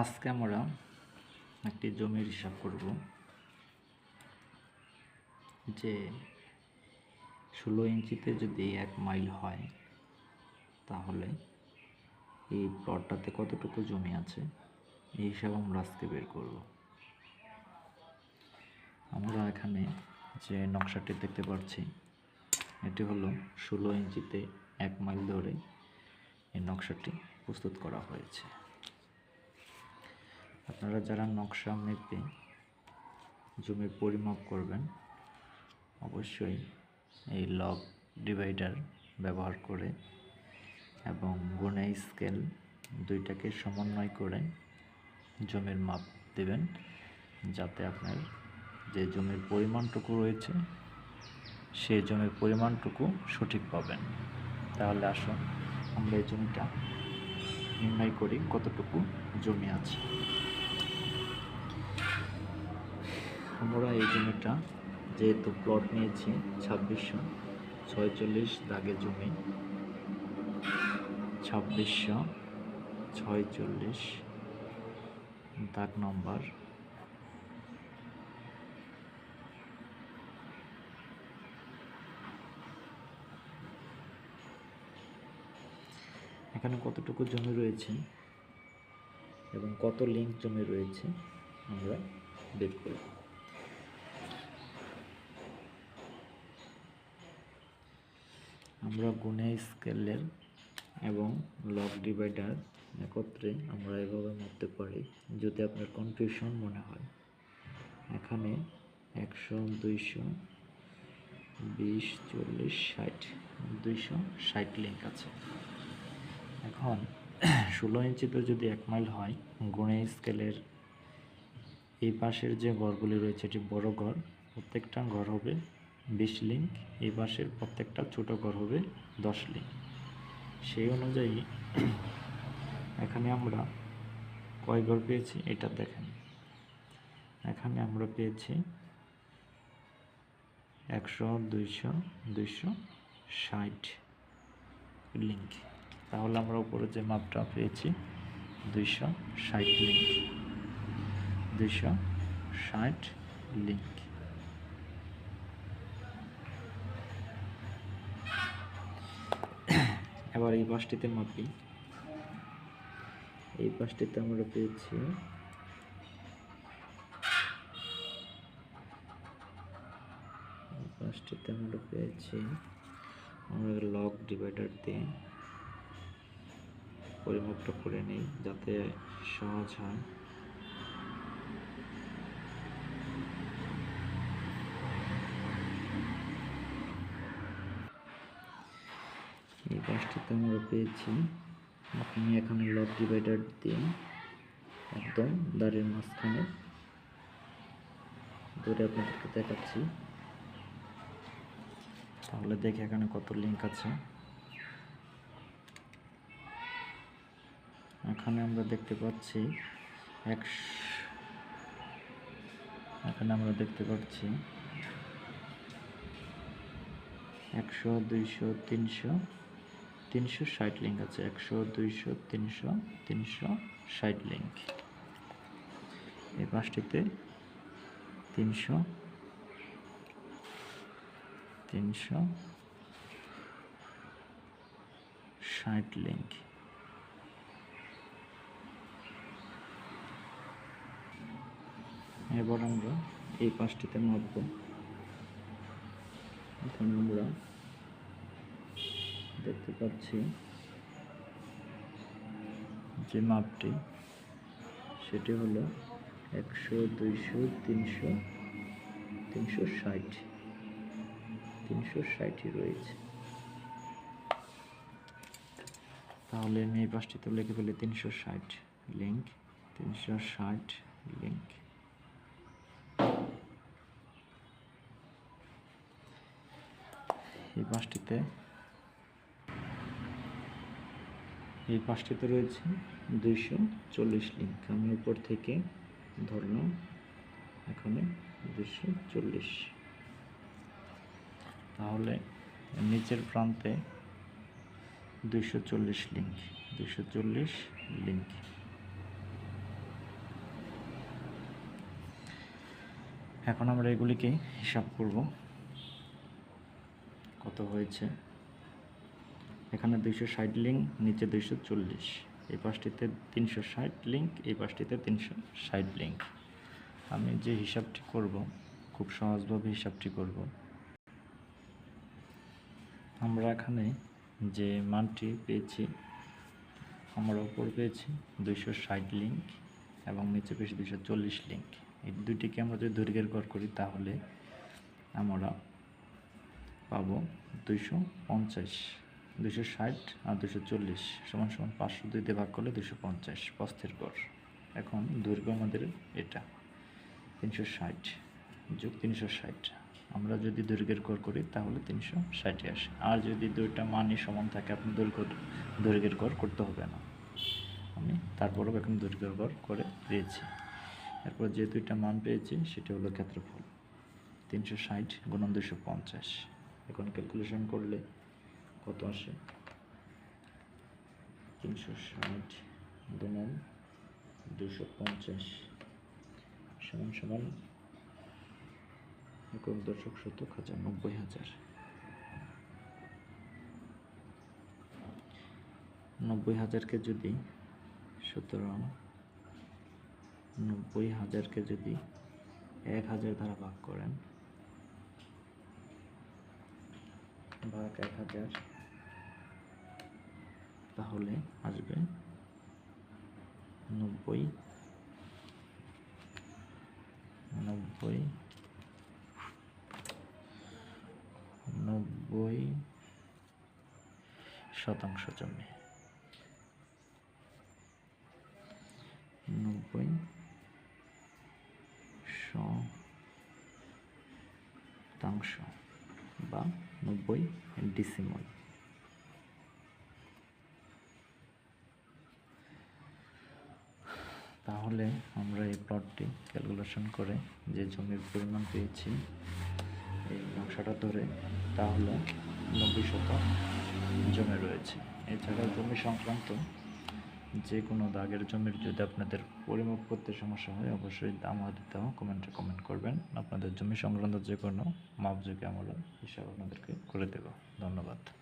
আজকে আমরা একটি জমির হিসাব করব, যে ষোলো ইঞ্চিতে যদি এক মাইল হয়, তাহলে এই প্লটটাতে কতটুকু জমি আছে? এই হিসাব আমরা আজকে বের করব। আমরা এখানে যে নকশাটি দেখতে পাচ্ছি, এটি হলো ষোলো ইঞ্চিতে এক মাইল ধরে এই নকশাটি প্রস্তুত করা হয়েছে। আপনারা যারা নকশা মেপে জমির পরিমাপ করবেন, অবশ্যই এই লক ডিভাইডার ব্যবহার করে এবং গুণে স্কেল দুইটাকে সমন্বয় করে জমির মাপ দেবেন, যাতে আপনার যে জমির পরিমাণটুকু রয়েছে সেই জমির পরিমাণটুকু সঠিক পাবেন। তাহলে আসুন আমরা এই জমিটা নির্ণয় করি কতটুকু জমি আছে। আমরা এই জমিটা যেহেতু প্লট নিয়েছি, ছাব্বিশশো, ছয়চল্লিশ দাগে জমি। ছাব্বিশশো, ছয়চল্লিশ দাগ নম্বর এখানে কতটুকু জমি রয়েছে এবং কত লিঙ্ক জমি রয়েছে, আমরা বের করি। আমরা গুণে স্কেলের এবং লক ডিভাইডার একত্রে আমরা এভাবে মাপতে পারি, যদি আপনার কনফিউশন মনে হয়। এখানে একশো, দুইশো, বিশ, চল্লিশ, ষাট, দুইশো, ষাট লিঙ্ক আছে। এখন ষোলো ইঞ্চিতে যদি এক মাইল হয়, গুণে স্কেলের এই পাশের যে ঘরগুলি রয়েছে, এটি বড় ঘর প্রত্যেকটা ঘর হবে বিশ লিঙ্ক এই পাশের প্রত্যেকটা ছোট ঘর হবে দশ লিঙ্ক সেই অনুযায়ী এখানে আমরা কয় ঘর পেয়েছি এটা দেখেন। এখানে আমরা পেয়েছি একশো, দুইশো দুইশো ষাট লিঙ্ক তাহলে আমরা উপরে যে মাপটা পেয়েছি, দুইশো ষাট লিঙ্ক দুইশো ষাট লিঙ্ক এবার এই পাশটিতে মাপি। এই পাশটিতে আমরা পেয়েছি পাশটিতে আমরা পেয়েছি আমরা লক ডিভাইডার দিয়ে পরিমাপটা করে নিই যাতে সহজ হয়। এই পাশটিতে আমরা পেয়েছি। আপনি এখানে লক ডিভাইডার দিয়ে একদম দাঁড়ের মাঝখানে ধরে আপনাদেরকে দেখাচ্ছি। তাহলে দেখে এখানে কত লিঙ্ক আছে। এখানে আমরা দেখতে পাচ্ছি এক এখানে আমরা দেখতে পাচ্ছি একশো, দুইশো, তিনশো তিনশো ষাট লিঙ্ক আছে, একশো, দুইশো, তিনশো তিনশো ষাট লিঙ্ক এই পাঁচটিতে তিনশো তিনশো ষাট লিঙ্ক এবার আমরা এই পাঁচটিতে মাপব এখানে আমরা দেখতে পাচ্ছি যে মাপটি, সেটি হলো একশো, দুইশো, তিনশো তিনশো ষাট। তিনশো ষাটই রয়েছে। তাহলে আমি এই পাঁচটিতে লিখে ফেলি তিনশো ষাট লিঙ্ক তিনশো ষাট লিঙ্ক এই পাঁচটিতে এই পাঁচটিতে রয়েছে, দুইশো চল্লিশ লিঙ্ক আমি উপর থেকে ধরলাম, এখানে দুশো চল্লিশ। তাহলে নিচের প্রান্তে দুশো চল্লিশ লিঙ্ক দুশো চল্লিশ লিঙ্ক এখন আমরা এগুলিকে হিসাব করব, কত হয়েছে? এখানে দুইশো ষাট লিঙ্ক নিচে দুইশো চল্লিশ। এই পাশটিতে তিনশো ষাট লিঙ্ক এই পাশটিতে তিনশো ষাট লিঙ্ক আমি যে হিসাবটি করব, খুব সহজভাবে হিসাবটি করব। আমরা এখানে যে মানটি পেয়েছি, আমরা ওপর পেয়েছি দুইশো ষাট লিঙ্ক এবং নিচে পেয়েছি দুইশো চল্লিশ লিঙ্ক এই দুইটিকে আমরা যদি দৈর্ঘ্যের গড় করি, তাহলে আমরা পাবো দুইশো পঞ্চাশ। দুইশো ষাট আর দুশো চল্লিশ সমান সমান পাঁচশো দুই দিয়ে ভাগ করলে দুশো পঞ্চাশ পস্থের গড় এখন দৈর্ঘ্য আমাদের এটা, তিনশো ষাট যোগ তিনশো ষাট। আমরা যদি দৈর্ঘ্যের গড় করি তাহলে তিনশো ষাটে আসে। আর যদি দুইটা মানই সমান থাকে, আপনি দৈর্ঘ্য, দৈর্ঘ্যের গড় করতে হবে না। আমি তারপরেও এখন দৈর্ঘ্যের গড় করে পেয়েছি এরপর যে দুইটা মান পেয়েছি সেটা হলো ক্ষেত্রফল। তিনশো ষাট গুণন দুশো পঞ্চাশ। এখন ক্যালকুলেশন করলে কত আসে? তিনশো ষাট গুণন দুশো পঞ্চাশ সমান সমান একক দশক শতক হাজার নব্বই হাজার। নব্বই হাজারকে যদি সুতরাং নব্বই হাজারকে যদি এক হাজার দ্বারা ভাগ করেন, ভাগ এক হাজার তাহলে আসবে নব্বই নব্বই নব্বই শতাংশ জমি। নব্বই শতাংশ বা নব্বই ডিসিমল তাহলে আমরা এই প্লটটি ক্যালকুলেশন করে যে জমির পরিমাণ পেয়েছি এই নকশাটা ধরে, তাহলে নব্বই শতক জমি রয়েছে। এছাড়া জমি সংক্রান্ত যে কোনো দাগের জমির যদি আপনাদের পরিমাপ করতে সমস্যা হয়, অবশ্যই আমাদের দেওয়া কমেন্টে কমেন্ট করবেন। আপনাদের জমি সংক্রান্ত যে কোনো মাপযোগে আমরা হিসাব আপনাদেরকে করে দেব। ধন্যবাদ।